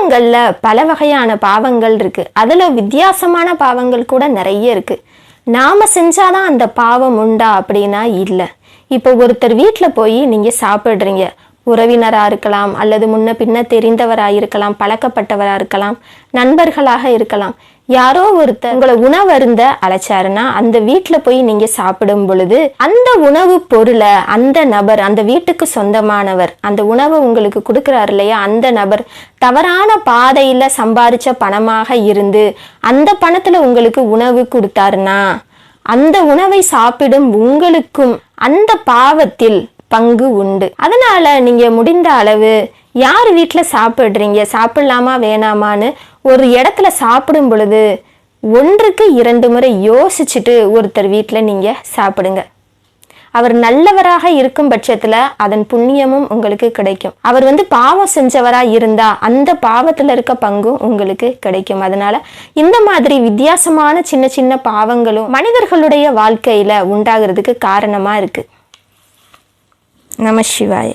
பாவங்களில் பல வகையான பாவங்கள் இருக்கு. அதுல வித்தியாசமான பாவங்கள் கூட நிறைய இருக்கு. நாம செஞ்சாதான் அந்த பாவம் உண்டா அப்படின்னா இல்லை. இப்போ ஒருத்தர் வீட்டில் போய் நீங்க சாப்பிட்றீங்க. உறவினராக இருக்கலாம் அல்லது முன்ன பின்ன தெரிந்தவராக இருக்கலாம் பழக்கப்பட்டவராக இருக்கலாம் நண்பர்களாக இருக்கலாம். யாரோ ஒருத்தர் உங்களை உணவருந்த அழைச்சாருன்னா அந்த வீட்டில் போய் நீங்க சாப்பிடும் பொழுது அந்த உணவு பொருளை அந்த நபர் அந்த வீட்டுக்கு சொந்தமானவர் அந்த உணவை உங்களுக்கு கொடுக்குறாரு இல்லையா அந்த நபர் தவறான பாதையில சம்பாரிச்ச பணமாக இருந்து அந்த பணத்துல உங்களுக்கு உணவு கொடுத்தாருன்னா அந்த உணவை சாப்பிடும் உங்களுக்கும் அந்த பாவத்தில் பங்கு உண்டு. அதனால நீங்க முடிந்த அளவு யார் வீட்டில் சாப்பிட்றீங்க? சாப்பிடலாமா வேணாமான்னு ஒரு இடத்துல சாப்பிடும் பொழுது ஒன்றுக்கு இரண்டு முறை யோசிச்சுட்டு ஒருத்தர் வீட்டில் நீங்கள் சாப்பிடுங்க. அவர் நல்லவராக இருக்கும் பட்சத்தில் அதன் புண்ணியமும் உங்களுக்கு கிடைக்கும். அவர் வந்து பாவம் செஞ்சவராக இருந்தால் அந்த பாவத்தில் இருக்க பங்கும் உங்களுக்கு கிடைக்கும். அதனால இந்த மாதிரி வித்தியாசமான சின்ன சின்ன பாவங்களும் மனிதர்களுடைய வாழ்க்கையில் உண்டாகிறதுக்கு காரணமாக இருக்குது நம சிவாய